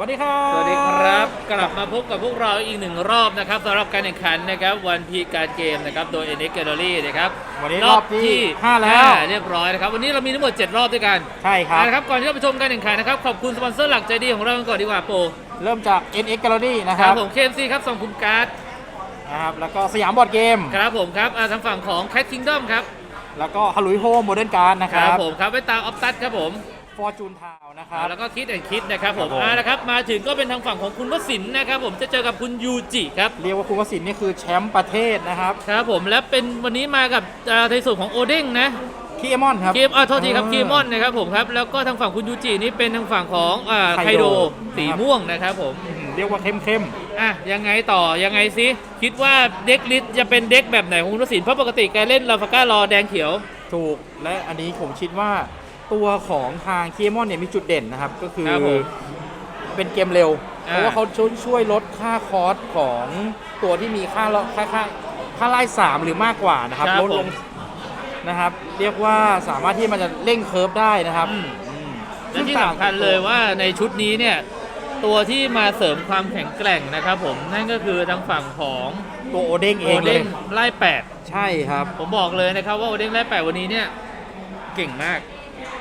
สวัสดีครับสวัสดีครับ กลับมาพบกับพวกเราอีกหนึ่งรอบนะครับสำหรับการแข่งขันนะครับวันพีการเกมนะครับโดย NX Gallery นะครับวันนี้รอบที่ห้าแล้วห้าเรียบร้อยนะครับวันนี้เรามีทั้งหมด 7 รอบด้วยกัน ใช่ครับนะครับก่อนที่เราไปชมการแข่งขันนะครับขอบคุณสปอนเซอร์หลักใจดีของเรากันก่อนดีกว่าโป เริ่มจาก NX Gallery นะคครัรับบผม KMC ครับส่งคุณการ์ดนะครับแล้วก็สยามบอร์ดเกมครับผมครับอ่าทางฝั่งของ Cat Kingdom ครับแล้วก็ฮารุยโฮมโมเดิร์นการ์ดนะคครัรับบผมครับไว้ตามออฟตัสครับผม ฟอร์จูนทาวนะคอ่ารับ แล้วก็คิดแอนคิดนะครับผมครับผม อ่านะครับมาถึงก็เป็นทางฝั่งของคุณวสินทร์นะครับผมจะเจอกับคุณยูจิครับเรียกว่าคุณวสินทร์นี่คือแชมป์ประเทศนะครับครับผมและเป็นวันนี้มากับอ่าในส่วนของโอเด้งนะคีเอมอนครับเกมอ่าโทษทีครับอ่าเกมอนนะครับผมครับแล้วก็ทางฝั่งคุณยูจินี่เป็นทางฝั่งของอ่าไคไคโด โดสีม่วงนะครับผมอืมเรียกว่าเข้มเข้มอะยังไงต่อยังไงซิคิดว่าเด็กลิสจะเป็นเด็กแบบไหนของคุณวสินทร์เพราะปกติแกเล่นลาฟาก้ารอแดงเขียว ๆถูก และอันนี้ผมคิดว่า ตัวของทางคีเอมอนเนี่ยมีจุดเด่นนะครับ ก็คือครับผมเป็นเกมเร็ว เพอ่า ราะว่าเขาช่วยช่วยลดค่าคอสของตัวที่มีค่าละค่าค่าค่าไล่สามหรือมากกว่านะครับครับลดลงผมนะครับ เรียกว่าสามารถที่มันจะเร่งเคิร์ฟได้นะครับอืมอืมและที่สำคัญเลยว่าในชุดนี้เนี่ย ตัวที่มาเสริมความแข็งแกร่งนะครับผมนั่นก็คือทางฝั่งของตัวโอเด้งโอเองเลเด้ยงไล่แปด ใช่ครับ ผมบอกเลยนะครับว่าโอเด้งไล่แปดวันนี้เนี่ย เก่งมาก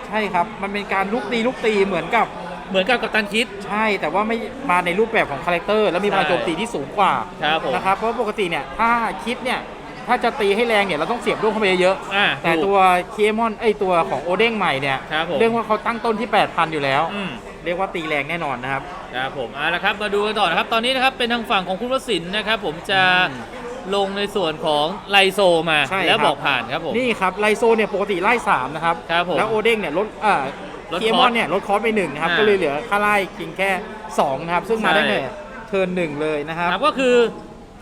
ใช่ครับ มันเป็นการลุกตีลุกตีเหมือนกับ เหมือนกับกัปตันคิด ใช่ แต่ว่าไม่มาในรูปแบบของคาแรคเตอร์ แล้วมีพลังใช่โจมตีที่สูงกว่าครับผมนะครับ เพราะปกติเนี่ย ถ้าคิดเนี่ย ถ้าจะตีให้แรงเนี่ย เราต้องเสียบลูกเข้าไปเยอะอ่าๆแต่ถูกตัวเคมอนไอยตัวของโอเด้งใหม่เนี่ย ครับผม เรื่องว่าเขาตั้งต้นที่ 8,000 อยู่แล้ว อืม เรียกว่าตีแรงแน่นอนนะครับ ครับผมเอาละครับมาดูกันต่อนะครับตอนนี้นะครับเป็นทางฝั่งของคุณวสินทร์นะครับผมจะอืม ลงในส่วนของไลโซมาใช่ครับแล้วบอกผ่านครับผม นี่ครับไลโซเนี่ยปกติไล่3นะครับ ครับผมแล้วโอเด้งเนี่ยลดอ่าลดเคมอนเนี่ยลดคอร์สไปหนึ่งนะครับ อ่าก็เลยเหลือค่าไล่เพียงแค่2นะครับ ซึ่งมาได้ใช่เนี่ยเทิร์นหนึ่งเลยนะครับ ครับก็คือ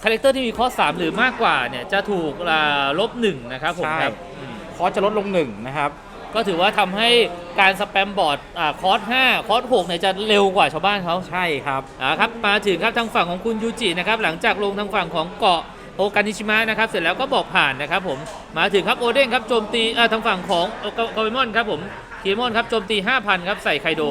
คาแรคเตอร์ที่มีข้อ3หรือมากกว่าเนี่ยจะถูกอ่าลบหนึ่งนะครับผมใช่ ครับอืมคอร์สจะลดลงหนึ่งนะครับ ก็ถือว่าทำให้การสแปมบอร์ดอ่าคอร์ส5คอร์ส6เนี่ยจะเร็วกว่าชาวบ้านเขา ใช่ครับอ่าครับมาถึงครับทางฝั่งของคุณยูจินะครับหลังจากลงทางฝั่งของเกาะ โอกานิชิมะนะครับเสร็จแล้วก็บอกผ่านนะครับผมมาถึงครับโอเด้งครับโจมตีอ่าทางฝั่งของกาเมมอนครับผมเกมอนครับโจมตี 5,000ครับใส่ไคโด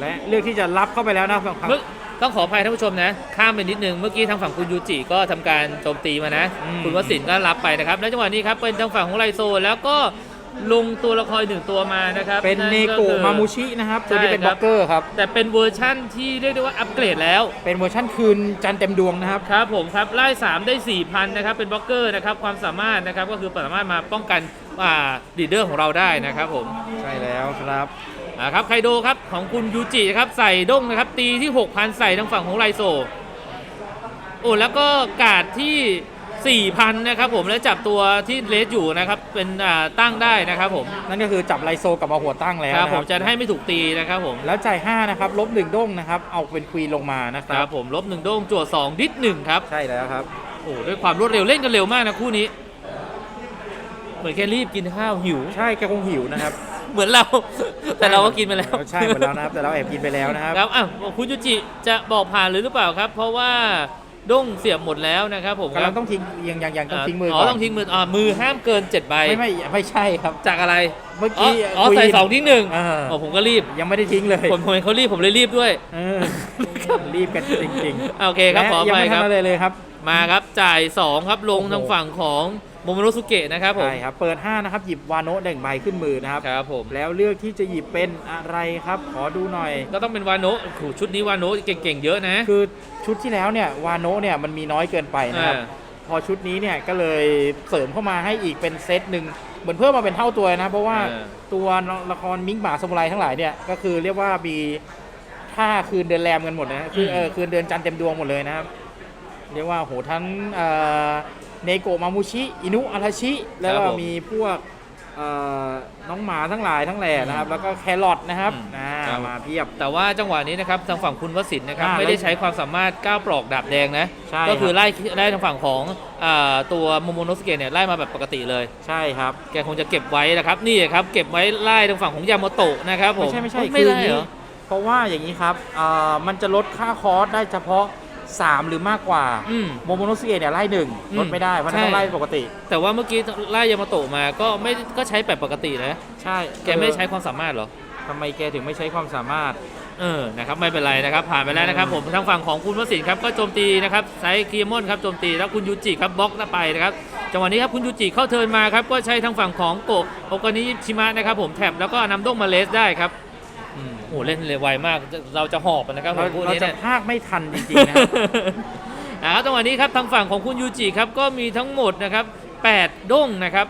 และเลือกที่จะรับเข้าไปแล้วนะครับเมื่อต้องขออภัยท่านผู้ชมนะ ข้ามไปนิดนึงเมื่อกี้ทางฝั่งคุณยูจิก็ทำการโจมตีมานะอืมคุณวสินทร์ก็รับไปนะครับ แล้วจังหวะนี้ครับเป็นทางฝั่งของไลโซ แล้วก็ ลงตัวละครหนึ่งตัวมานะครับเป็นเนโกะคือมามูชินะครับตัวนี้เป็นใช่บครัล็อบกเกอร์ครับ แต่เป็นเวอร์ชั่นที่เรียกได้ว่าอัปเกรดแล้ว เป็นเวอร์ชั่นคืนจันทร์เต็มดวงนะครับ ครับผมครับไล่3ได้ 4,000นะครับเป็นบล็อกเกอร์นะครับความสามารถนะครับก็คือสามารถมาป้องกันอ่าดีดเดอร์ของเราได้นะครับผมใช่แล้วครับอ่าครับไคโดครับของคุณยูจิครับใส่ด้งนะครับตีที่ 6,000 ใส่ทางฝั่งของไลโซโอ้แล้วก็การ์ดที่ 4,000นะครับผมและจับตัวที่เลสอยู่นะครับเป็นอ่าตั้งได้นะครับผมนั่นก็คือจับไลโซกลับมาหัวตั้งแล้วครับนะผมจะให้ไม่ถูกตีนะครับผมแล้วจ่าย5นะครับลบหนึ่งด้งนะครับเอาเป็นควีนลงมานะคครัรับบผมลบหนึ่งโด้งจั่วสองดิสหนึ่งครับใช่แล้วครับ โอ้ด้วยความรวดเร็วเล่นกันเร็วมากนะคู่นี้ เหมือนแค่รีบกินข้าวหิว ใช่แกคงหิวนะครับเหมือนเรา แต่เราก็กินไปแล้วใช่เหมือนเรานะครับแต่เราแอบกินไปแล้วนะครับ ครับอะคุณยูจิจะบอกผ่านหรือหรือเปล่าครับ เพราะว่า ด้งเสียบหมดแล้วนะครับผมกำลังต้องทิ้งยังยังยังต้องทิ้งมืออ๋ก่ออนต้องทิ้งมืออ่ามือห้ามเกิน7ใบไม่ไม่ไม่ใช่ครับ จากอะไรเมื่ออ๋อกี้อ๋อควีนใส่สองทิ้งหนึ่งอ่าอ๋อผมก็รีบยังไม่ได้ทิ้งเลยผมผมเห็นเขารีบผมเลยรีบด้วยเออรีบกันจริงๆโอเคครับขอและยังไปไม่ครับทำอะไรเลยครับ มาครับจ่าย 2 ครับลงโอ้โหทางฝั่งของ โมโมโนสุเกะนะครับผม ใช่ครับ เปิด 5 นะครับ หยิบวาโนะหนึ่งใบขึ้นมือนะครับ ครับผม แล้วเลือกที่จะหยิบเป็นอะไรครับ ขอดูหน่อย ก็ต้องเป็นวาโนะโอ้โหชุดนี้วาโนะเก่งๆเยอะนะ คือชุดที่แล้วเนี่ยวาโนะเนี่ยมันมีน้อยเกินไปนะครับ อ่า พอชุดนี้เนี่ยก็เลยเสริมเข้ามาให้อีกเป็นเซตหนึ่งเหมือนเพิ่มมาเป็นเท่าตัวนะ เพราะว่าเออ ตัวละครมิงหมาสมุไรทั้งหลายเนี่ยก็คือเรียกว่ามีท่าคืนเดือนแรมกันหมดนะคือเออคืนเดือนจันทร์เต็มดวงหมดเลยนะครับ เรียกว่าโหทั้งเอ่อ เนโกะมามูชิอินุอาราชิ แล้วก็ครับผมมีพวกเอ่อน้องหมาทั้งหลายทั้งแหล่นะครับ แล้วก็แครอทนะครับอืมอ่าครับ มาเพียบ แต่ว่าจังหวะนี้นะครับทางฝั่งคุณวสินทร์นะครับอ่าไม่ได้ใช้ความสามารถก้าวปลอกดาบแดงนะ ใช่ก็คือครับไล่ไล่ทางฝั่งของอ่าตัวโมโมโนสุเกะเนี่ยไล่มาแบบปกติเลย ใช่ครับ แกคงจะเก็บไว้นะครับนี่ครับเก็บไว้ไล่ทางฝั่งของยาโมโตะนะครับผมไม่ใช่ไม่ใช่ไม่คือได้อย่างเหรนี้อ เพราะว่าอย่างนี้ครับเอ่อมันจะลดค่าคอร์สได้เฉพาะ 3 หรือมากกว่าอืมโมโมโนสเกะเนี่ยไล่หนึ่งอืมลดไม่ได้ เพราะฉะนั้นใช่ ต้องไล่ปกติ แต่ว่าเมื่อกี้ไล่ยามาโตะมาก็ไม่ก็ใช้แบบปกตินะใช่แกไม่ได้ใช้ความสามารถเหรอ ทำไมแกถึงไม่ใช้ความสามารถ เออ นะครับ ไม่เป็นไรนะครับ ผ่านไปแล้วนะครับผม ทางฝั่งของคุณวสินทร์ครับ ก็โจมตีนะครับไซเคียมอนครับ โจมตี แล้วคุณยูจิครับบล็อกหน้าไปนะครับ จังหวะนี้ครับ คุณยูจิเข้าเทิร์นมาครับ ก็ใช้ทางฝั่งของโกะโอกานิชิมะนะครับผม แท็บแล้วก็นำด้งมาเลสได้ครับอืม โอ้โหเล่นเลยไวมากเราจะหอบนะครับผเรามพูดเรานี้จะเนี่ยพากไม่ทันจริงๆนะครับนะครับจังหวะนี้ครับทางฝั่งของคุณยูจิครับก็มีทั้งหมดนะครับ8ด้งนะครับ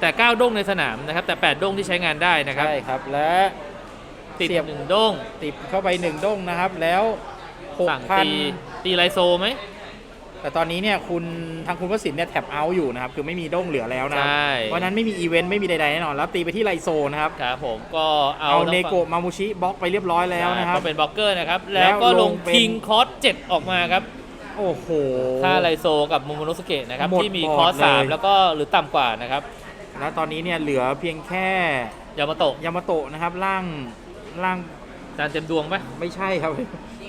แต่ 9ด้งในสนามนะครับ แต่ 8ด้งที่ใช้งานได้นะครับใช่ครับและติดเสียบหนึ่งด้งติดเข้าไปหนึ่งด้งนะครับ แล้วหกสั่งพันตีตีไลโซไหม แต่ตอนนี้เนี่ยคุณทางคุณวสินเนี่ยแท็บเอาท์อยู่นะครับคือไม่มีด้งเหลือแล้วนะครัใช่ เพราะฉะนั้นไม่มีอีเวนต์ไม่มีใดๆแน่นอน แล้วตีไปที่ไลโซนะครับครับผมก็เอาเอาทงเนฝั่งโกะมามูชิบล็อกไปเรียบร้อยแล้วนะครับ ก็เป็นบล็อกเกอร์นะครับ แล้แล้ววก็ลงลงเป็น คิงคอส7ออกมาครับโอ้โห ค่าไลโซกับโมโมโนสเกะนะครับ หมดที่มีบอร์ดคอสสามเลยแล้วก็หรือต่ำกว่านะครับแล้วตอนนี้เนี่ยเหลือเพียงแค่ยามาโตะยามาโตะนะครับร่างร่างจานเต็มดวงปะไม่ใช่ครับ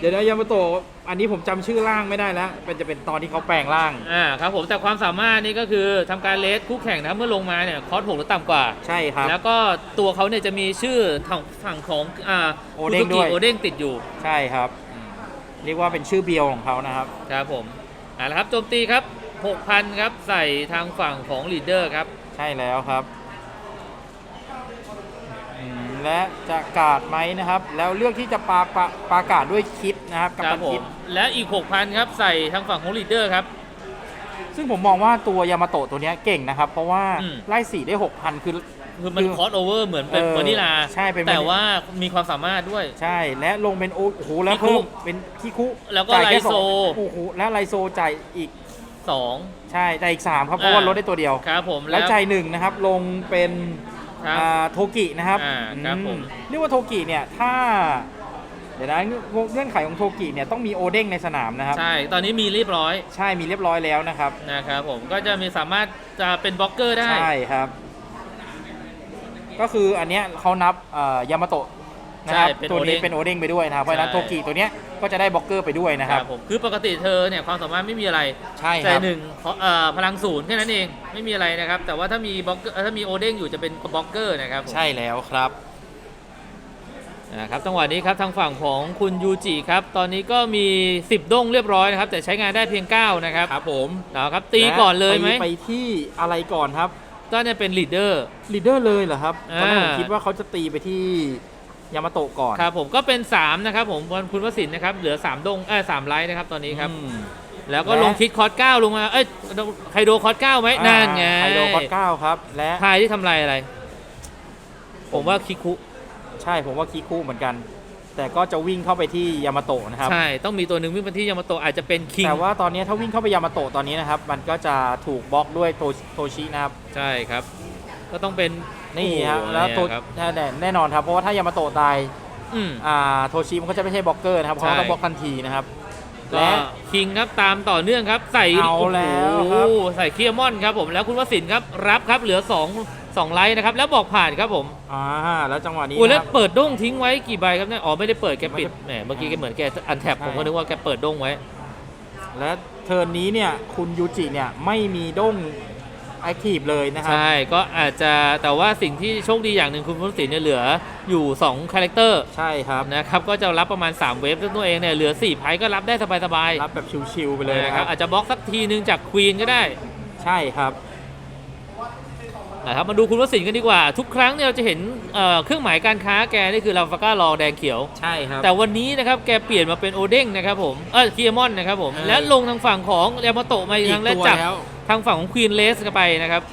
เดี๋ยวนะยามาโตะอันนี้ผมจำชื่อร่างไม่ได้แล้วเป็นจะเป็นตอนที่เขาแปลงร่าง อ่าครับผมแต่ความสามารถนี่ก็คือทำการเลสคู่แข่งนะครับเมื่อลงมาเนี่ยคอสหกหรือต่ำกว่า ใช่ครับ แล้วก็ตัวเขาเนี่ยจะมีชื่อทางฝั่งของอ่าโอเด้งคุซุกิด้วย โอเด้งติดอยู่ใช่ครับเรียกว่าเป็นชื่อเบียวของเขานะครับ ครับผมอ่าแล้วครับโจมตีครับ 6,000 ครับ ใส่ทางฝั่งของลีดเดอร์ครับ ใช่แล้วครับอืม และจะกาดไหมนะครับ แล้วเลือกที่จะปาปาปากาศด้วยคิดนะครับกับครัตับนผคิมดและอีก 6,000 ครับ ใส่ทางฝั่งของลีดเดอร์ครับ ซึ่งผมมองว่าตัวยามาโตะตัวเนี้ยเก่งนะครับ เพราะว่าอืม ไล่สีได้6,000คือ คือมันคือคอสโอเวอร์เหมือนเป็นเออวานิลา ใช่เป็นแต่วานิว่ามีความสามารถด้วย ใช่และลงเป็นโอ้โหแล้วคิคุเพิ่มเป็นคิคุแล้วก็จ่ายค่ไลโซ สองโอ้โหและไลโซจ่ายอีก2 ใช่จ่ายอีก3ครับเพราะว่าอ่า ลดได้ตัวเดียว ครับผมแล้วจ่ายหนึ่งนะครับลงเป็น ครับอ่าโทกินะครับอ่าครับผม อืเรียกว่าโทกิเนี่ยถ้า เดี๋ยวนะเงื่อนไขของโทกิเนี่ยต้องมีโอเด้งในสนามนะครับ ใช่ ตอนนี้มีเรียบร้อยใช่มีเรียบร้อยแล้วนะครับ นะครับผมก็จะมีสามารถจะเป็นบล็อกเกอร์ได้ ใช่ครับ ก็คืออันเนี้ยเขานับเอ่อยามาโตะ นะครับใช่เป็นตัวนี้โอเด้งเป็นโอเด้งไปด้วยนะครับเพราะฉะนั้นใช่ โทกิตัวเนี้ยก็จะได้บล็อกเกอร์ไปด้วยนะครับ ผมคือปกติเธอเนี่ยความสามารถไม่มีอะไรใช่คแต่รับ หนึ่งขอเอ่อพลังศูนย์แค่นั้นเองไม่มีอะไรนะครับ แต่ว่าถ้ามีบล็อกเกอร์เอ่อถ้ามีโอเด้งอยู่จะเป็นบล็อกเกอร์นะครับผมใช่แล้วครับ นะครับจังหวะนี้ครับทางฝั่งของคุณยูจิครับ ตอนนี้ก็มี 10ด้งเรียบร้อยนะครับแต่ใช้งานได้เพียง 9 นะครับครับผมนะครับตีก่อนเลยไหมและปไปที่อะไรก่อนครับ ก็เนี่ยเป็นลีดเดอร์ ลีดเดอร์เลยเหรอครับตอ่าอนแรกผมคิดว่าเขาจะตีไปที่ ยามาโตะก่อนครับผมก็เป็น 3 นะครับผมคุณวสินทร์นะครับเหลือ 3ด้งเออสามไลท์นะครับตอนนี้ครับ อืม แล้วก็และ ลงคิดคอร์ส9ลงมา เอ้ยไคโดคอร์ส9ไหมนั่นไงไคโดคอตเก้าครับ และทายที่ทำลายอะไร ผมว่าคิคุใช่ผมว่าคีคูเหมือนกัน แต่ก็จะวิ่งเข้าไปที่ยามาโตะนะครับ ใช่ ต้องมีตัวหนึ่งวิ่งไปที่ยามาโตะอาจจะเป็นคิงแต่ว่าตอนนี้ถ้าวิ่งเข้าไปยามาโตะตอนนี้นะครับ มันก็จะถูกบล็อกด้วยโตโตชินะครับ ใช่ครับ ก็ต้องเป็น นี่ฮะโอ้โหแล้วโตเนี่ยครับ แน่แน่นอนครับเพราะว่าถ้ายามาโตะตายอืมอ่าโทชิมันก็จะไม่ใช่บล็อกเกอร์นะครับเพราะเขาใช่ต้องบล็อกทันทีนะครับก็และคิงครับตามต่อเนื่องครับ ใส่เอาแล้วครับ โอ้โหใส่เคียร์มอนครับผมแล้วคุณวสินทร์ครับรับครับเหลือ2 2ไลท์นะครับแล้วบอกผ่านครับผมอ่าแล้วจังหวะนี้โอ้ยนะแล้ควรับ เปิดด้งทิ้งไว้กี่ใบครับเนี่ยอ๋อไม่ได้เปิดแกปิดไม่ได้แหมเมื่อกี้แกเหมือนแกอันแท็บใช่ผมก็นึกว่าแกเปิดด้งไว้ และเทิร์นนี้เนี่ยคุณยูจิเนี่ยไม่มีด้ง แอคทีฟเลยนะครับ ใช่ก็อาจจะแต่ว่าสิ่งที่โชคดีอย่างหนึ่งคุณวสินทร์เนี่ยเหลืออยู่2คาแรคเตอร์ใช่ครับนะครับก็จะรับประมาณ 3 เวฟซึ่งตัวเองเนี่ยเหลือ4ไพ่ก็รับได้สบายๆรับแบบชิวๆไปเลยนะนะคครัรับบอาจจะบล็อกสักทีนึงจากควีนก็ได้ใช่ครับนะครับมาดูคุณวสินทร์กันดีกว่า ทุกครั้งเนี่ยเราจะเห็นเอ่อเครื่องหมายการค้าแกนี่คือลาฟาก้ารอแดงเขียว ใช่ครับ แต่วันนี้นะครับแกเปลี่ยนมาเป็นโอเด้งนะครับผมเออเคียมอนนะครับผมเออ และลงทางฝั่งของยามาโตะมาอีกครั้งและตัวจับ แล้วทางฝั่งของควีนเลสกันไปนะครับ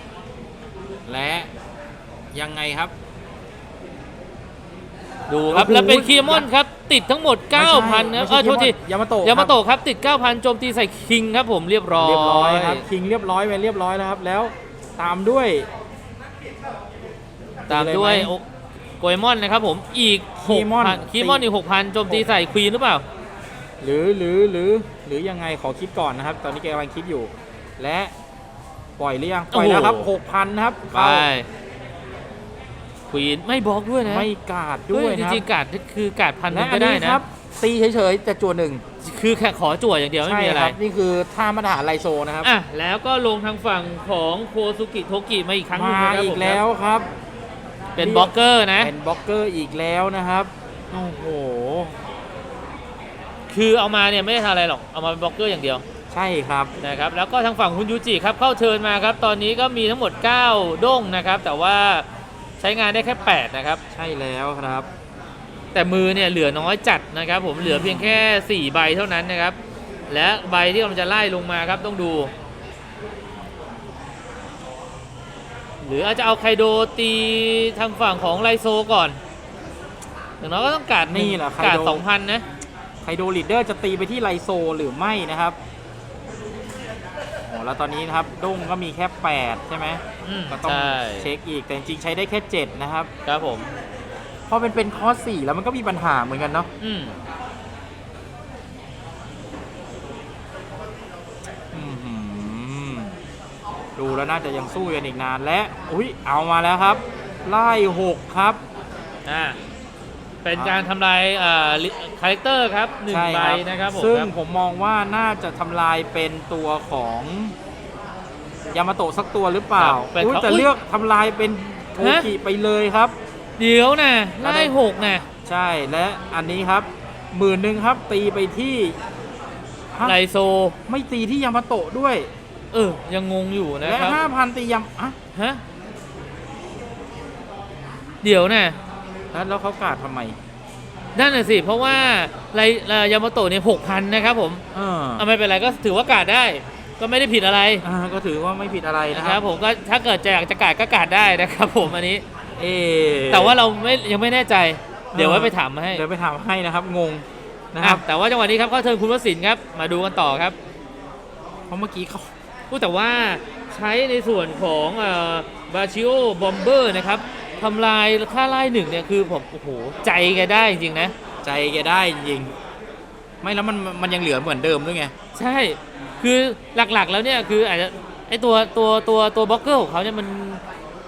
และยังไงครับ ดูครับโอ้โหแล้วเป็นเคียมอนครับ ติดทั้งหมด 9,000ครับเออโทษทียามาโตะยามาโตะครับติด 9,000โจมตีใส่คิงครับผมเรียบร้อยเรียบร้อยครับคิงเรียบร้อยไปเรียบร้อยแล้วครับ แล้วตามด้วย ตามด้วยเลยไหมโอโกเอมอนนะครับผมอีกคีมอน6,000คีมอนอีก 6,000โจมตีใส่ควีนหรือเปล่า หรือหรือหรือหรือยังไงขอคิดก่อนนะครับ ตอนนี้แกกำลังคิดอยู่ และ ปล่อยหรือยังปล่อยแล้วครับโอ้โหหกพันนะครับไปเข้าควีนไม่บล็อกด้วยนะ ไม่กาดด้วยเฮ้นะจริงๆการ์ดคือกาดพันหและนึ่งอัก็นได้นี้นะครับตีเฉยๆแต่จัวหนึ่งคือแค่ขอจั่วอย่างเดียวไม่ใช่มีอะไรครับนี่คือท่ามาตรฐานไลโซนะครับอะแล้วก็ลงทางฝั่งของโคซุกิโทกิมาอีกครั้งหนึงมานะครับอีผกมแล้วครับ เป็นบล็อกเกอร์นะ เป็นบล็อกเกอร์อีกแล้วนะครับโอ้โหคือเอามาเนี่ยไม่ได้ทำอะไรหรอกเอามาเป็นบล็อกเกอร์อย่างเดียว ใช่ครับนะครับแล้วก็ทางฝั่งคุณยูจิครับเข้าเทิร์นมาครับตอนนี้ก็มีทั้งหมด9ด้งนะครับ แต่ว่าใช้งานได้แค่ 8 นะครับ ใช่แล้วครับ แต่มือเนี่ยเหลือน้อยจัดนะครับ ผมเหลือเพียงแค่ 4 ใบเท่านั้นนะครับ และใบที่กำลังจะไล่ลงมาครับต้องดู หรืออาจจะเอาไคโดตีทางฝั่งของไลโซก่อนอย่างน้อยก็ต้องการนี่แหละไคโด การสองพันนะ ไคโดลีดเดอร์จะตีไปที่ไลโซหรือไม่นะครับโอ้ แล้วตอนนี้นะครับด้งก็มีแค่ 8 ใช่ไหมอืมก็ต้องใช่เช็คอีกแต่จริงๆใช้ได้แค่ 7 นะครับ ครับผมเพราะเป็นเป็นคอร์ส4แล้วมันก็มีปัญหาเหมือนกันเนาะอืมอื้อหือดูแล้วน่าจะยังสู้กันอีกนานและ อุ้ยเอามาแล้วครับ ไล่ 6 ครับ อ่า เป็นการทำลายอ่าคาแรคเตอร์ครับหนึ่งใช่ใบครับนะครับผมซึ่งครับผมมองว่าน่าจะทำลายเป็นตัวของยามาโตะสักตัวหรือเปล่าครับเป็นอุ๊ยเขาแต่อุ๊ยเลือกทำลายเป็นโทฮะ กิไปเลยครับ เดี๋ยวนะไล่หกนะใช่และอันนี้ครับหมื่นหนึ่งครับตีไปที่ฮะไลโซ ไม่ตีที่ยามาโตะด้วย เออ ยังงงอยู่นะและครับห้าพันตียามอะฮะเดี๋ยวนะ แล้วแล้วเขากาดทำไมนั่นน่ะสิ เพราะว่าไรเอ่อยามาโตะเนี่ยหกพันนะครับผมเออเอาไม่เป็นไรก็ถือว่ากาดได้ ก็ไม่ได้ผิดอะไรอ่าก็ถือว่าไม่ผิดอะไรนะนะคครัรับบผมก็ถ้าเกิดจะอยากจะกาดก็กาดได้นะครับผมอันนี้ เอะแต่ว่าเราไม่ยังไม่แน่ใจ เดี๋ยวไว้ไปถามมาให้เดี๋ยวไปถามให้นะครับงงนะคอะรับแต่ว่าจังหวะนี้ครับเข้าเทิร์นคุณวสินทร์ครับ มาดูกันต่อครับเพราะเมื่อกี้เขาพูดแต่ว่าใช้ในส่วนของบาชิโอบอมเบอร์นะครับ ทำลายค่าไล่หนึ่งเนี่ยคือผมโอ้โหใจแกได้จริงๆนะ ใจแกได้จริงๆไม่แล้วมันมันยังเหลือเหมือนเดิมด้วยไง ใช่คือหลักๆแล้วเนี่ยคืออาจจะไอตัวตัวตัวตัวบล็อกเกอร์ของเขาเนี่ยมัน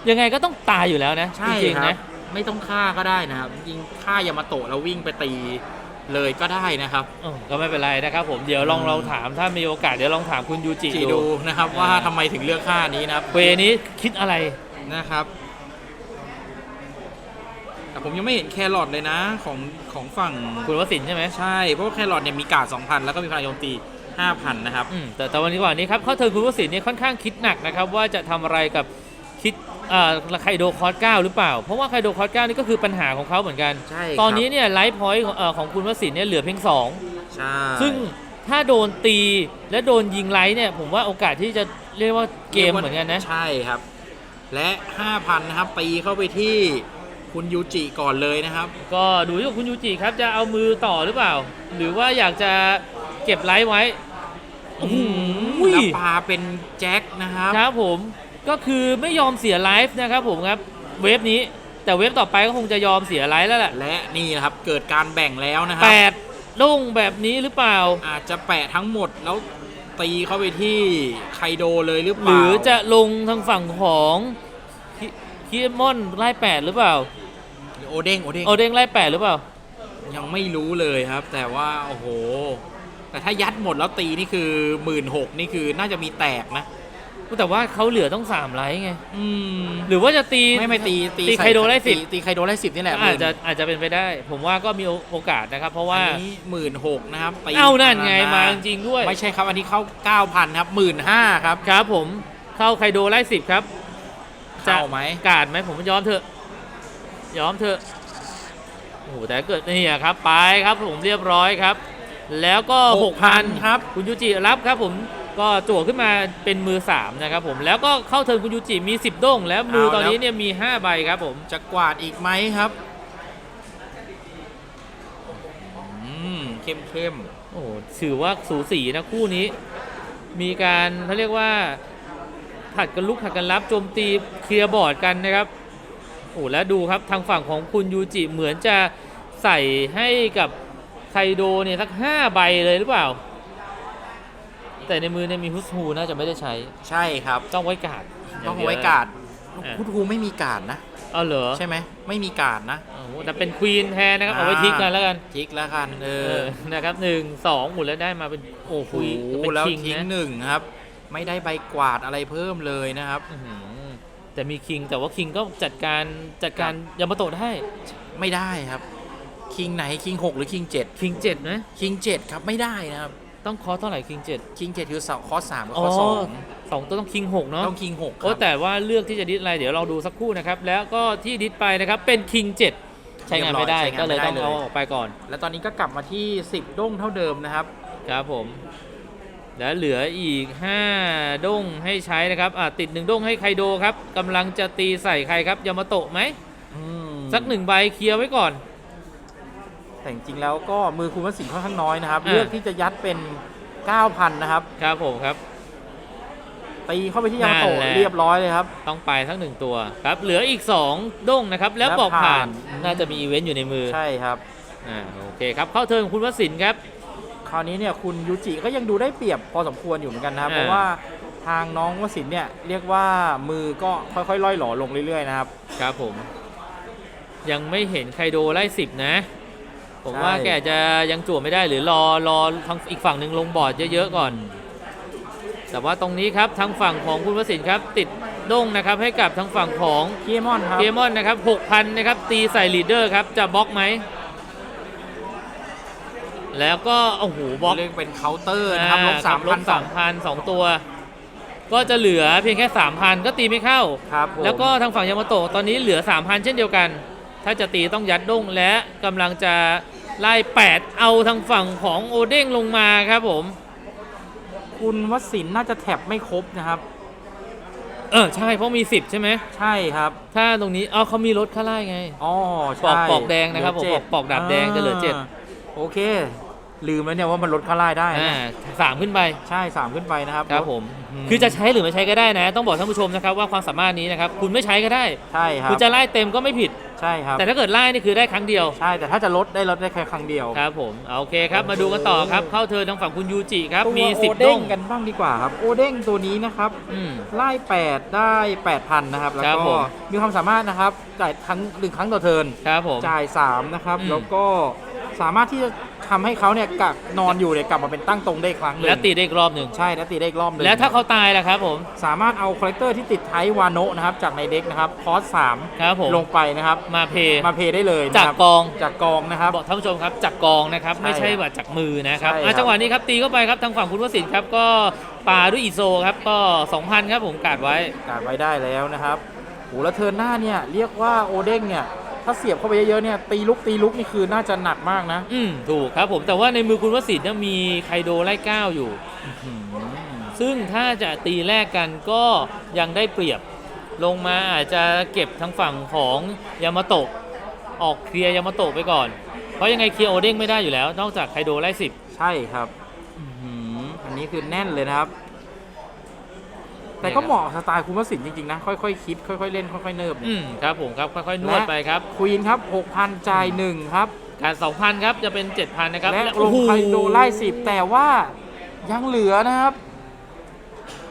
ยังไงก็ต้องตายอยู่แล้วนะใช่จริงคๆรับ นะไม่ต้องฆ่าก็ได้นะครับจริงๆฆ่ายามาโตะแล้ววิ่งไปตีเลยก็ได้นะครับเออก็ไม่เป็นไรนะครับผมเดี๋ยวลองอืมลองถามถ้ามีโอกาสเดี๋ยวลองถามคุณยูจิจีดูดูนะครับอ่าว่าทำไมถึงเลือกฆ่านี้นะครับเวนี้คิดอะไรนะครับ แต่ผมยังไม่เห็นแครอทเลยนะของของฝั่ง คุณวสินทร์ใช่ไหมใช่ เพราะว่าแครอทเนี่ยมีการ์ด2,000 แล้วก็มีพลังโจมตี 5,000 นะครับ อืมแต่แต่วันนี้ก่อนนี้ครับเข้าเทิร์นคุณวสินทร์เนี่ยค่อนข้างคิดหนักนะครับว่าจะทำอะไรกับคิดอ่าไคโดคอร์สเก้าหรือเปล่า เพราะว่าไคโดคอร์สเก้านี่ก็คือปัญหาของเขาเหมือนกัน ใช่ตอนนี้เนี่ยไลฟ์พอยต์ของเอ่อของคุณวสินทร์เนี่ยเหลือเพียงสอง ใช่ซึ่งถ้าโดนตีและโดนยิงไลท์เนี่ยผมว่าโอกาสที่จะเรียกว่าเกมเหมือนกันนะ ใช่ครับ และ 5,000 นะครับตีเข้าไปที่ คุณยูจิก่อนเลยนะครับ ก็ดูที่ว่าคุณยูจิครับจะเอามือต่อหรือเปล่า หรือว่าอยากจะเก็บไลท์ไว้โอ้โหแล้วปลาเป็นแจ็คนะครับครับผมก็คือไม่ยอมเสียไลฟ์นะครับผมครับเวฟนี้แต่เวฟต่อไปก็คงจะยอมเสียไลฟ์แล้วแหละและนี่นะครับเกิดการแบ่งแล้วนะครัแปดลงแบบนี้หรือเปล่า อาจจะแปะทั้งหมดแล้วตีเข้าไปที่ไคโดเลยหรือเปหล่ารือจะลงทางฝั่งของคิคิมอนไล่แปดหรือเปล่า โอเด้งโอเด้งโอเด้งไล่แปดหรือเปล่า ยังไม่รู้เลยครับ แต่ว่าโอ้โห แต่ถ้ายัดหมดแล้วตีนี่คือหมื่นหกนี่คือน่าจะมีแตกนะแต่ว่าเขาเหลือต้องสามไลท์ไงอืมหรือว่าจะตีไม่ไม่ตีตีตีใส่ไคโดได้สิบตีตีไคโดได้สิบนี่แหละอาจจะอาจจะเป็นไปได้ ผมว่าก็มีโอกาสนะครับ เพราะว่าอันนี้หมื่นหกนะครับตีเอ้านั่นไงขดมาจริงๆด้วย ไม่ใช่ครับอันนี้เข้าเก้าพันครับหมื่นห้าครับครับผมเข้าไคโดไล่สิบครับจะเข้าไหมกาดไหมผมยอมเถอะ ยอมเถอะโอ้โหแต่เกิดนี่อะครับไปครับผมเรียบร้อยครับ แล้วก็หกพันครับ คุณยูจิรับครับผมก็จั่วขึ้นมาเป็นมือสามนะครับผมแล้วก็เข้าเทิร์นคุณยูจิมี 10ด้งแล้วมือตอนนี้เนี่ยมี 5 ใบครับผมจะกวาดอีกไหมครับอืมเข้มเข้มโอ้โหถือว่าสูสีนะคู่นี้ มีการเขาเรียกว่าผัดกันลุกผัดกันรับโจมตีเคลียร์บอร์ดกันนะครับ โอ้แล้วดูครับทางฝั่งของคุณยูจิเหมือนจะใส่ให้กับไคโดเนี่ยสัก5ใบเลยหรือเปล่า แต่ในมือเนี่ยมีฮุสฮูน่าจะไม่ได้ใช้ใช่ครับ ต้องไว้กาดต้องย่ดียไว้กาดอ่าพุทฮูไม่มีกาดนะเอาเหรอใช่ไหมไม่มีกาดนะโอ้โหแต่เป็นควีนแทนนะครับเอาไว้ทิกกันแล้วกันทิกแล้วกันเอเอออนะครับหนึ่งสองหมุนแล้วได้มาเป็นโอ้โหโอ้โหเป็นแล้วคิงทิ้งนะหนึ่งครับ ไม่ได้ใบกวาดอะไรเพิ่มเลยนะครับอื้อหือ แต่มีคิงแต่ว่าคิงก็จัดการจัดการยามาโตะได้ไม่ได้ครับคิงไหนคิงหกหรือคิงเจ็ดคิงเจ็ดไหมคิงเจ็ดครับไม่ได้นะครับต้องคอร์สเท่าไหร่คิงเจ็ดคิงเจ็ดคือเสาคอสสามกับอ๋คออสสองสองตัวต้องคิงหกเนาะต้องคิงหกคโอ้รับแต่ว่าเลือกที่จะดิสอะไรเดี๋ยวเราดูสักครู่นะครับ แล้วก็ที่ดิสไปนะครับเป็นคิงเจ็ดใช้งานไม่ได้เรียบร้อยก็เลยใช้ต้องงานไม่ได้เอาเลยออกไปก่อน แล้วตอนนี้ก็กลับมาที่10ด้งเท่าเดิมนะครับครับผม แล้วเหลืออีก 5 ด้งให้ใช้นะครับอะติดหนึ่งด้งให้ไคโดครับกำลังจะตีใส่ใครครับยามาโตะไหมสักหนึ่งใบเคลียร์ไว้ก่อน แต่จริงๆแล้วก็มือคุณวสินทร์ค่อนข้างน้อยนะครับอ่าเลือกที่จะยัดเป็น 9,000 นะครับ ครับผมครับ ตีเข้าไปที่ยามาโตะนั่นแหละ เรียบร้อยเลยครับ ต้องไปทั้งหนึ่งตัวครับ เหลืออีก 2 ด้งนะครับ แล้วแล้วบอกผ่านผ่าน น่าจะมีอีเวนต์อยู่ในมือใช่ครับ อ่าโอเคครับ เข้าเทิร์นของคุณวสินทร์ครับ คราวนี้เนี่ยคุณยูจิก็ยังดูได้เปรียบพอสมควรอยู่เหมือนกันนะครับอ่าเพราะว่าทางน้องวสินทร์เนี่ยเรียกว่ามือก็ค่อยๆล่อยหล่อลงเรื่อยๆนะครับ ครับผม ยังไม่เห็นไคโดไล่สิบนะ ผมใช่ว่าแกอาจจะยังจั่วไม่ได้หรือรอรอทางอีกฝั่งหนึ่งลงบอร์ดเยอะๆก่อน แต่ว่าตรงนี้ครับทางฝั่งของคุณวสินทร์ครับติดด้งนะครับให้กับทางฝั่งของเคียมอนครับเกมอนนะครับ6,000นะครับตีใส่ลีดเดอร์ครับจะบล็อกไหม แล้วก็โอ้โหบล็อกเรียกเป็นเคาน์เตอร์นะครับลบอ่สามลพันบสอสางมพันสองตัว ก็จะเหลือเพียงแค่3,000ก็ตีไม่เข้า ครับผมแล้วก็ทางฝั่งยามาโตะตอนนี้เหลือ 3,000 เช่นเดียวกัน ถ้าจะตีต้องยัดด้งและกำลังจะไล่ 8 เอาทางฝั่งของโอเด้งลงมาครับผม คุณวสินทร์น่าจะแท็บไม่ครบนะครับ เออ ใช่ เพราะมี 10 ใช่ไหม ใช่ครับถ้าตรงนี้เอาเขามีรถค่าไล่ไง อ๋อปอใช่กปอกแดงนะครับผมเหลือเจ็ปอกดาบแดงจะเหลือเจ็ดาโอเค ลืมแล้วเนี่ยว่ามันลดค่าไล่ได้อ่านะสามขึ้นไป ใช่สามขึ้นไปนะครับครับลดผมมคือจะใช้หรือไม่ใช้ก็ได้นะ ต้องบอกท่านผู้ชมนะครับว่าความสามารถนี้นะครับคุณไม่ใช้ก็ได้ใช่ครับคุณจะไล่เต็มก็ไม่ผิดใช่ครับแต่ถ้าเกิดไล่นี่คือได้ครั้งเดียวใช่แต่ถ้าจะลดได้ลดได้แค่ครั้งเดียวครับผมเอาโอเคครับมาดูกันต่อครับเข้าเธอทางฝั่งคุณยูจิครับตัวมีโอ10เด้ด้งงกันบ้างดีกว่าครับโอเด้งตัวนี้นะครับอืมไล่8ได้8,000นะครับแล้วครับก็ผมมีความสามารถนะครับจ่ายครั้งหนึ่งครั้งต่อเทิร์นครับผมจ่าย3นะครับอืมแล้วก็ สามารถที่จะทำให้เขาเนี่ยกลับนอนอยู่เนี่ยกลับมาเป็นตั้งตรงได้อีกครั้งหนึ่งแล้วตีได้อีกรอบหนึ่งใช่แล้วตีได้อีกรอบหนึ่ง แล้วถ้าเขาตายล่ะครับผมสามารถเอาคอลเลกเตอร์ที่ติดไทวาโนะนะครับจากในเด็กนะครับคอสครับผม3ลงไปนะครับ มาเพย์ มาเพย์ได้เลยนะจากครับกอง จากกองนะครับ บอกท่านผู้ชมครับจากกองนะครับ ใช่ไม่ใช่ว่าจากมือนะครับใช่ครับ อะจังหวะนี้ครับตีเข้าไปครับทางฝั่งคุณวสินทร์ครับก็ปาด้วยอีโซครับก็ 2,000 ครับผมกาดไว้ การไว้ได้แล้วนะครับโหแล้วเทิร์นหน้าเนี่ยเรียกว่าโอเด้งเนี่ย ถ้าเสียบเข้าไปเยอะๆเนี่ยตีลุกตีลุกนี่คือน่าจะหนักมากนะ อืมถูกครับผมแต่ว่าในมือคุณวสินทร์เนี่ยมีไคโดไล่ก้าวอยู่ ซึ่งถ้าจะตีแลกกันก็ยังได้เปรียบ ลงมาอาจจะเก็บทางฝั่งของยามาโตะออกเคลียร์ยามาโตะไปก่อน เพราะยังไงเคลียร์โอเด้งไม่ได้อยู่แล้ว นอกจากไคโดไล่สิบใช่ครับอื้อหืออันนี้คือแน่นเลยนะครับ แต่ก็เหมาะสไตล์คุณวสินทร์จริงๆนะ ค่อยๆคิด ค่อยๆเล่นค่อยๆเนิบอืมครับผมครับค่อยๆนวดไปครับควีนครับ6,000จ่ายหนึ่งครับการ2,000ครับจะเป็น 7,000นะครับและลโอ้งโหไคโดไล่สิบแต่ว่ายังเหลือนะครับ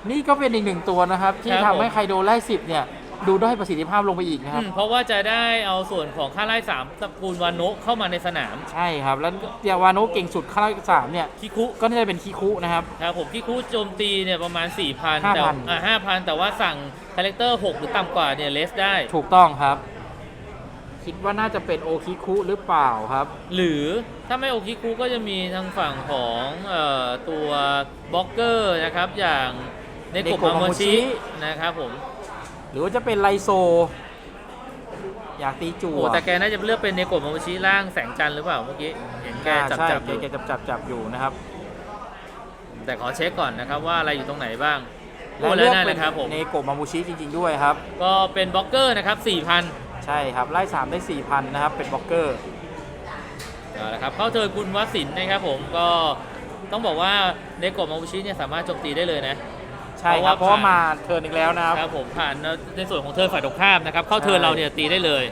นี่ก็เป็นอีกหนึ่งตัวนะครับ ที่ทำให้ไคโดไล่สิบเนี่ย ดูด้อยประสิทธิภาพลงไปอีกนะคอืรับมเพราะว่าจะได้เอาส่วนของค่าไล่สามตระกูลวานโนะเข้ามาในสนามใช่ครับ แล้วยาวาโนะเก่งสุดค่าสามเนี่ย คิคุก็น่าจะเป็นคิคุนะครับ ครับผมคิคุโจมตีเนี่ยประมาณ4,000 5,000 แต่อ่า5,000 แต่ว่าสั่งคาแรคเตอร์ 6 หรือต่ำกว่าเนี่ยเลสได้ ถูกต้องครับ คิดว่าน่าจะเป็นโอคิคุหรือเปล่าครับ หรือถ้าไม่โอคิคุก็จะมีทางฝั่งของเอ่อตัวบล็อกเกอร์นะครับ อย่างเนโกะ Neko มาโมชิ Mamochi นะครับผม หรือว่าจะเป็นไลโซ อยากตีจั่โอ้วแต่แกน่าจะเลือกเป็นเนโกะมาโมชิร่างแสงจันทร์หรือเปล่าเมื่อกี้เห็นแกอ่าจับใช่จับแกอยู่แกจับจับจับอยู่นะครับแต่ขอเช็คก่อนนะครับว่าอะไรอยู่ตรงไหนบ้างและโอ้เลืแล้วอกนั่นเป็นนะครับผมเนโกะมามูชิจริง ๆ ด้วยครับ ก็เป็นบล็อกเกอร์นะครับ4,000ใช่ครับ ไล่ 3 ได้ 4,000 นะครับ เป็นบล็อกเกอร์ เอาละครับเข้าเจอคุณวสินทร์นะครับผมก็ต้องบอกว่าเนโกะมาโมชิเนี่ยสามารถโจมตีได้เลยนะ ใช่ครับเพเพราะราะว่าว่ามาเทิร์นอีกแล้วนะครับ ครับผมผ่านในส่วนของเทิร์นฝ่ายตรงข้ามนะครับ เข้าเทิร์นใช่เราเนี่ยตีได้เลย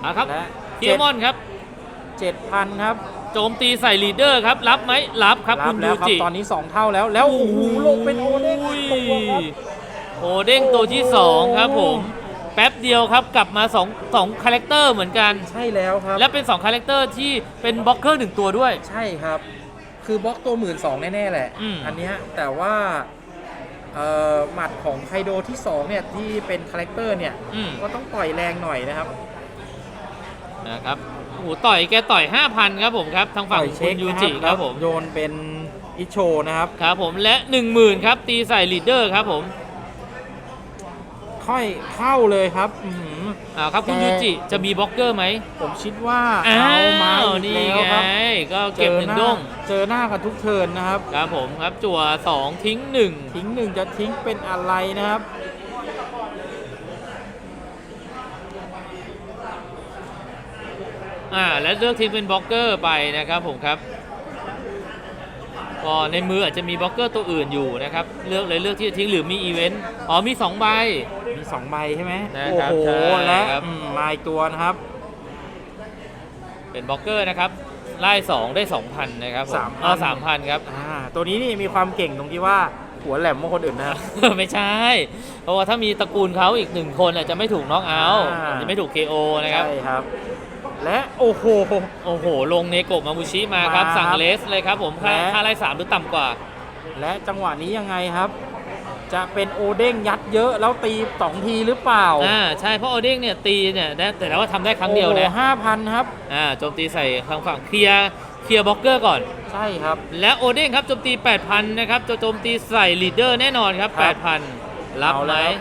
เอาครับและเทียมอนครับ 7,000 ครับโจมตีใส่ลีดเดอร์ครับ รับไหมรับครับรัคุบณแล้ยูวครับจิตอนนี้ 2 เท่าแล้วแล้วโอ้โหลงเป็นโอเด้งตัวครับ โอเด้งตัวที่ 2 ครับผม แป๊บเดียวครับกลับมา2 2คาแรคเตอร์เหมือนกัน ใช่แล้วครับ และเป็น2คาแรคเตอร์ที่เป็นบล็อกเกอร์หนึ่งตัวด้วย ใช่ครับ คือบล็อกตัวหมื่นสองแน่ ๆ แหละ อืม อันเนี้ยแต่ว่าเอ่อ หมัดของไคโดที่2เนี่ยที่เป็นคาแรคเตอร์เนี่ยอืม ก็ต้องปล่อยแรงหน่อยนะครับ นะครับโอ้โหต่อยแกต่อย 5,000 ครับผมครับทางฝั่งปล่อยคุเช็ณคยูนะจิคครัรับบผมโยนเป็นอิโชนะครับ ครับผมและ 10,000 ครับ ตีใส่ลีดเดอร์ครับผม ค่อยเข้าเลยครับอื้อหือ อ่าครับคุณแกยูจิจะมีบล็อกเกอร์ไหมผมคิดว่าอ้าเอามาวอีกนี่แล้วไงครับก็เก็บหนึ่งจอด้งเจอหน้ากันทุกเทิร์นนะครับ ครับผมครับจั่ว2ทิ้ง1ทิ้งหนึ่งจะทิ้งเป็นอะไรนะครับ อ่าและเลือกทิ้งเป็นบล็อกเกอร์ไปนะครับผมครับก็ในมืออาจจะมีบล็อกเกอร์ตัวอื่นอยู่นะครับเลือกเลยเลือกที่จะทิ้งหรือมีอีเวนต์อ๋อมี2ใบ มีสองใบใช่ไหมนะโอ้ครับโหใช่และครับ อืมมาอีกตัวนะครับเป็นบล็อกเกอร์นะครับ ไล่2ได้2,000นะครับผม3,000อ๋อ3,000ครับ อ่าตัวนี้นี่มีความเก่งตรงที่ว่าหัวแหลมกว่าคนอื่นนะครับ ไม่ใช่ เพราะว่าถ้ามีตระกูลเขาอีกหนึ่งคนอาจจะไม่ถูกน็อกเอาท์อ่า จะไม่ถูก KO นะครับ ใช่ครับ และโอ้โห โอ้โห ลงเนโกะมามูชิมาครับ มาสั่งครับเลสเลยครับผมค่าและ ค่าไล่สามหรือต่ำกว่า และจังหวะนี้ยังไงครับ จะเป็นโอเด้งยัดเยอะแล้วตีสองทีหรือเปล่าอ่าใช่เพราะโอเด้งเนี่ยตีเนี่ยได้แต่ว่าทำได้ครั้งเดียวนะห้าพันครับอ่าโจมตีใส่ทางฝั่งเคลียร์เคลียร์บล็อกเกอร์ก่อน ใช่ครับ และโอเด้งครับโจมตี 8,000 นะครับจะโจมตีใส่ลีดเดอร์แน่นอนครับครับ8,000 รับเอาไหมแล้ว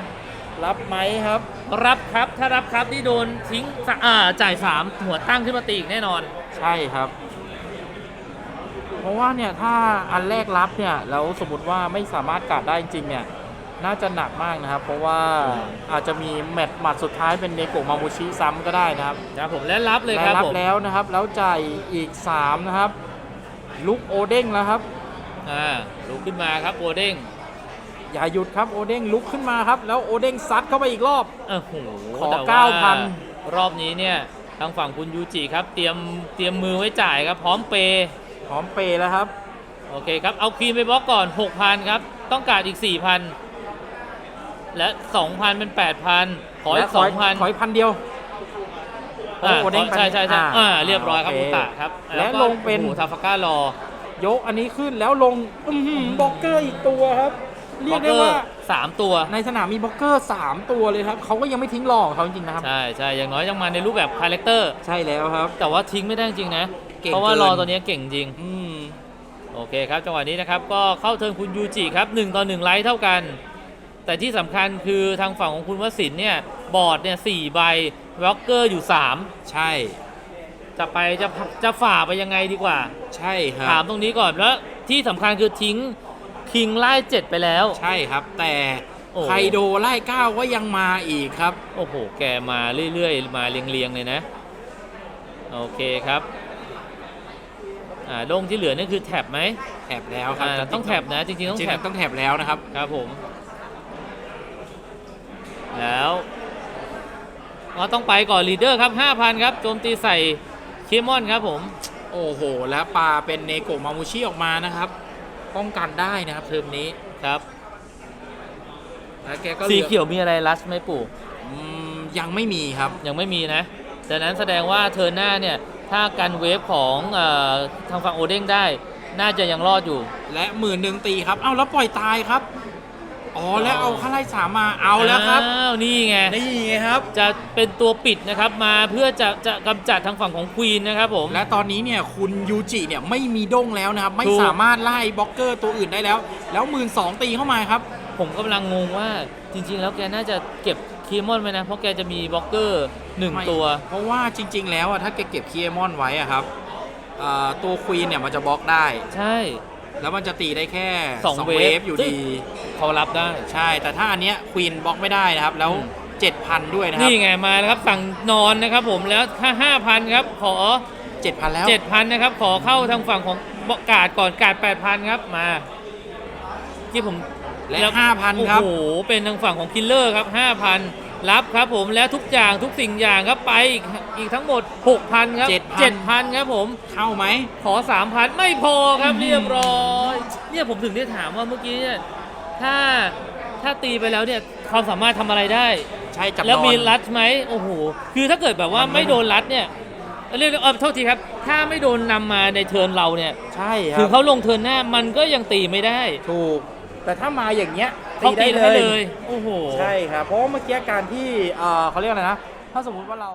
รับไหมครับ รับครับถ้ารับครับที่โดนทิ้งสะอ่าจ่าย 3 หัวตั้งขึ้นมาตีอีกแน่นอน ใช่ครับ เพราะว่าเนี่ยถ้าอันแรกรับเนี่ยแล้วสมมติว่าไม่สามารถกัดได้จริงๆเนี่ยน่าจะหนักมากนะครับ เพราะว่าอาจจะมีแมตช์หมัดสุดท้ายเป็นเนโกะมามูชิซ้ำก็ได้นะครับครับผมและรับเลยและครับรับผมแล้วนะครับ แล้วจ่ายอีก 3 นะครับ ลุกโอเด้งแล้วครับอ่าลุกขึ้นมาครับโอเด้งอย่าหยุดครับโอเด้งลุกขึ้นมาครับ แล้วโอเด้งซัดเข้าไปอีกรอบโอ้โหขอแต่ว่า9,000รอบนี้เนี่ยทางฝั่งคุณยูจิครับ เตรียมเตรียมมือไว้จ่ายครับ พร้อมเปย์ พร้อมเปย์แล้วครับ โอเคครับ เอาครีมไปบล็อกก่อน 6,000 ครับ ต้องการอีก 4,000 และ 2,000 เป็น 8,000 ขออีและกขอขออีกพันเดียวอ่าโอเด้งใช่ใช่ใช่อ่าอ่าเรียบร้อยครับโอเคมุตะครับ และก็ลงเป็นโอ้โหทาฟาก้ารอยกอันนี้ขึ้นแล้วลงอื้อหือบล็อกเกอร์อีกตัวครับ เรียกได้ว่าสามตัว ในสนามมีบล็อกเกอร์ 3 ตัวเลยครับ เขาก็ยังไม่ทิ้งหลอกเขาจริงๆนะครับ ใช่ใช่อย่างน้อยยังมาในรูปแบบคาแรคเตอร์ ใช่แล้วครับ แต่ว่าทิ้งไม่ได้จริงนะเก่งเพราะว่าเกินรอตัวนี้เก่งจริง อืมโอเคครับจังหวะนี้นะครับก็เข้าเทิร์นคุณยูจิครับ1ต่อ1ไลท์เท่ากัน แต่ที่สำคัญคือทางฝั่งของคุณวสินทร์เนี่ยบอร์ดเนี่ยสใบบล็อกเกอร์อยู่ ใช่ 3 จะไปจะจะฝ่าไปยังไงดีกว่า ใช่คถารัมบ ตรงนี้ก่อนแล้วที่สำคัญคือทิ้งคิงไล่เจ็ดไปแล้ว ใช่ครับ แต่โอ้ ไคโดไล่เก้าก็ยังมาอีกครับ โอ้โห แกมาเรื่อยๆ มาเรียงๆ เลยนะ โอเคครับ อ่าดงที่เหลือนี่คือแท็บไหมแถบแล้วครับอ่าต้องแท็บนะจริงๆต้องจริงแท็บ ๆต้องแถบแล้วนะครับ ครับผม แล้วก็ต้องไปก่อนลีดเดอร์ครับ 5,000 ครับ โจมตีใส่เคมอนครับผม โอ้โห แล้วปลาเป็นเนโกะมามูชิออกมานะครับ ป้องกันได้นะครับเทอมนี้ครับ แล้วแกก็สีลือกเขียวมีอะไรลัชไหมปู่ อืมยังไม่มีครับ ยังไม่มีนะดังนั้นแสดงว่าเทิร์นหน้าเนี่ย ถ้ากันเวฟของเออทางฝั่งโอเด้งได้ น่าจะยังรอดอยู่ และหมื่นหนึ่งตีครับ เอาแล้วปล่อยตายครับ อ๋อแล้วเอาข้าไล่สามมาเอาแล้วครับ อ้าวนี่ไง นี่ไงครับ จะเป็นตัวปิดนะครับมาเพื่อจะจะกำจัดทางฝั่งของควีนนะครับผม และตอนนี้เนี่ยคุณยูจิเนี่ยไม่มีด้งแล้วนะครับ ไม่ถูก สามารถไล่บล็อกเกอร์ตัวอื่นได้แล้ว แล้วหมื่นสองตีเข้ามาครับ ผมกำลังงงว่าจริง ๆ แล้วแกน่าจะเก็บ คีมอนไว้นะ เพราะแกจะมีบล็อกเกอร์หนึ่งไม่ตัว เพราะว่าจริง ๆ แล้วอะถ้าแกเก็บคีเอมอนไว้อะครับเอ่อตัวควีนเนี่ยมันจะบล็อกได้ ใช่ แล้วมันจะตีได้แค่สองสองเวฟเวฟอยู่ซึ่ง ดี เขารับได้ ใช่ แต่ถ้าอันเนี้ยควีนบล็อกไม่ได้นะครับ แล้ว อืม 7,000 ด้วยนะครับ นี่ไงมาแล้วครับสั่งนอนนะครับผมแล้วถ้าห้าพันครับ ขอ7,000 แล้ว7,000นะครับ ขอเข้าทางฝั่งของกาดก่อนกาด8,000ครับมาที่ผม และแล้ว5,000ครับ โอ้โห เป็นทางฝั่งของคิลเลอร์ครับ5,000 รับครับผมแล้วทุกอย่างทุกสิ่งอย่างครับไปอีกอีกทั้งหมด 6,000 ครับ 7,000 7,000 ครับผม เข้าไหม ขอ 3,000 ไม่พอครับอื้อหือเรียบร้อย เนี่ยผมถึงได้ถามว่าเมื่อกี้เนี่ยถ้าถ้าตีไปแล้วเนี่ยความสามารถทำอะไรได้ ใช่จับแล้วนอนมีรัดไหมโอ้โห คือถ้าเกิดแบบว่ามันไม่ไม่โดนรัดเนี่ยเรียกเออโทษทีครับ ถ้าไม่โดนนำมาในเทิร์นเราเนี่ย ใช่ครัถึบงเขาลงเทิร์นหน้ามันก็ยังตีไม่ได้ ถูก แต่ถ้ามาอย่างเงี้ยเขาตีได้เลย โอ้โห ใช่ครับ เพราะว่าเมื่อกี้การที่เอ่อเขาเรียกอะไรนะ ถ้าสมมุติว่าเรา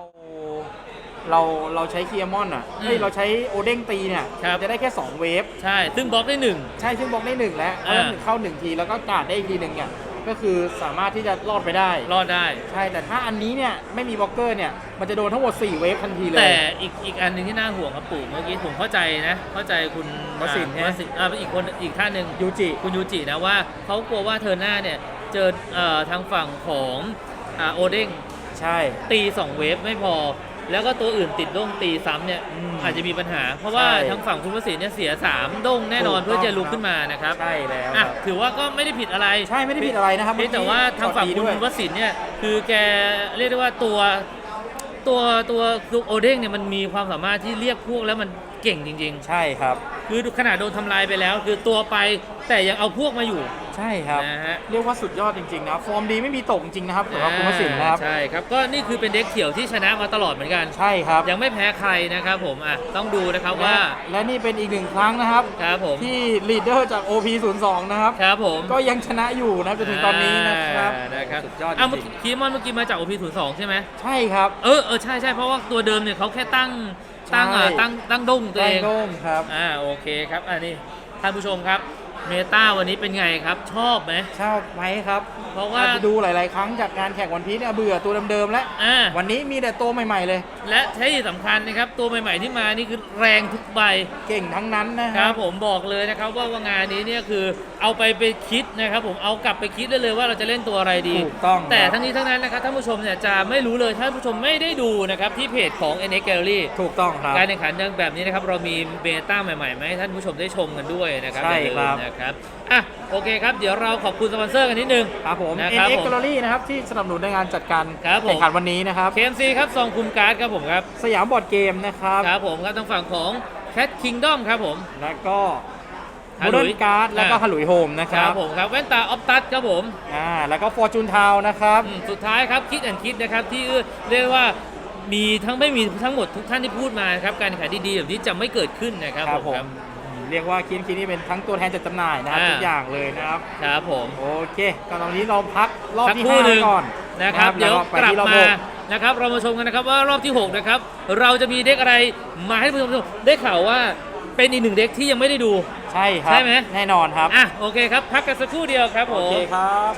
เราเราใช้เคียร์มอนอะเฮ้ยอืมเราใช้โอเด้งตีเนี่ยครับ จะได้แค่ 2 เวฟ ใช่ ซึ่งบล็อกได้หนึ่ง ใช่ซึ่งบล็อกได้หนึ่งแล้วเพราะฉะนั้นอ่า เข้าหนึ่งทีแล้วก็การดได้อีกทีหนึ่งเนี่ย ก็คือสามารถที่จะรอดไปได้ รอดได้ ใช่ แต่ถ้าอันนี้เนี่ยไม่มีบล็อกเกอร์เนี่ยมันจะโดนทั้งหมด 4 เวฟทันทีเลย แต่อีกอีกอันหนึ่งที่น่าห่วงครับปู่เมื่อกี้ผมเข้าใจนะ เข้าใจคุณวสินทร์อ่าวสินทร์อ่าอีกคนอีกท่านหนึ่งยูจิ คุณยูจินะว่าเขากลัวว่าเทอร์หน้าเนี่ย เจอเอ่อทางฝั่งของอ่าโอเด้งใช่ ตี 2 เวฟไม่พอ แล้วก็ตัวอื่นติดด้งตีซ้ำเนี่ยอืมอาจจะมีปัญหา เพราะว่าใช่ทางฝั่งคุณวสินทร์เนี่ยเสีย 3 ด้งแน่นอนถูกต้อง เพื่อจะลุกขึ้นมานะครับใช่แล้วอะครับ ถือว่าก็ไม่ได้ผิดอะไรใช่ไม่ได้ผิดอะไรนะครับเพียงแต่ว่าทางฝั่งคุณเมื่อกี้วสินทร์เนี่ยคือแกเรียกได้ว่าตัวตัวตัวตัวโอเด้งเนี่ยมันมีความสามารถที่เรียกพวกแล้วมัน เก่งจริงใช่ครับๆคือขนาดโดนทำลายไปแล้ว คือตัวไปแต่ยังเอาพวกมาอยู่ใช่ครับ นะฮะเรียกว่าสุดยอดจริงๆนะ ฟอร์มดีไม่มีตกจริงนะครับสำหรับคุณวสินทร์นะครับ ใช่ครับก็นี่คือเป็นเด็กเขียวที่ชนะมาตลอดเหมือนกัน ใช่ครับ ยังไม่แพ้ใครนะครับผมอะต้องดูนะครับและว่าและนี่เป็นอีกหนึ่งครั้งนะครับ ครับผมที่ลีดเดอร์จาก OP02 นะครับ ครับผมก็ยังชนะอยู่นะจนถึงตอนนี้นะครับ อ่านะครับสุดยอดจอะเมื่อริงกี้มอนเมื่อกี้มาจาก OP02 ใช่ไหมๆใช่ครับ เออเออใช่ใช่เพราะว่าตัวเดิมเนี่ยเขาแค่ตั้ง ตั้งใช่อ่าตั้งตั้งด้งตัวแดเองงโด่งครับ อ่าโอเคครับอันนี้ท่านผู้ชมครับ เมตาวันนี้เป็นไงครับ ชอบไหม ชอบไหมครับ เพราะว่าอาจจะดูหลาย ๆ ครั้งจากการแข่งวันพีชเนี่ยเบื่อตัวเดิม ๆ แล้ว อ่า วันนี้มีแต่ตัวใหม่ ๆ เลย และที่สำคัญนะครับ ตัวใหม่ ๆ ที่มานี่คือแรงทุกใบ เก่งทั้งนั้นนะคครัรับบผมบอกเลยนะครับว่าว่างานนี้เนี่ยคือเอาไปไปคิดนะครับผมเอากลับไปคิดได้เลยว่าเราจะเล่นตัวอะไรดี ถูกต้องแต่ครับทั้งนี้ทั้งนั้นนะครับท่านผู้ชมเนี่ยจะไม่รู้เลยถ้าท่านผู้ชมไม่ได้ดูนะครับที่เพจของ NX Gallery ถูกต้องครับ การแข่งขันแบบนี้นะครับเรามีเบต้าใหม่ๆมาให้ท่านผู้ชมได้ชมกันด้วยนะครับใช่อย่าลืมครับ นะครับอะโอเคครับ เดี๋ยวเราขอบคุณสปอนเซอร์กันนิดนึง ครับผม นะครับ NX ผม Gallery นะครับที่สนับสนุนในงานจัดการครับผม แข่งขันวันนี้นะครับ KMC ครับซองคุมการ์ดครับผมครับ สยามบอร์ดเกมนะครับ ครับผมครับทางฝั่งของ Cat Kingdom ครับผม แล้วก็ฮาโมลุเดิยร์นการ์ดแล้วก็อ่าฮาลุยโฮมนะคครัรับบผมครับแว่นตาออฟตัสครับผมอ่าแล้วก็ฟอร์จูนทาวนะครับ อืมสุดท้ายครับคิดแอนคิดนะครับที่เรียกว่ามีทั้งไม่มีทั้งหมดทุกท่านที่พูดมานะครับการแข่งขันดีๆแบบนี้จะไม่เกิดขึ้นนะครับครับผผมม เรียกว่าคินคินนี่เป็นทั้งตัวแทนจัดจำหน่ายนะครับอ่า ทุกอย่างเลยนะครับ ครับผม โอเคก็ตอนนี้เราพักรอบสักที่ครู่ห้าหนึ่งก่อนนะครับแล้เดี๋ยวไปกลับที่รอบมาหกนะครับเรามาชมกันนะครับว่ารอบที่ 6 นะครับ เราจะมีเด็กอะไรมาให้ท่านผู้ชมได้ข่าวว่าเป็นอีกหนึ่งเด็กที่ยังไม่ได้ดู ใช่ครับ ใช่ไหม แน่นอนครับ อะโอเคครับ พักกันสักครู่เดียวครับผโอม เคครับ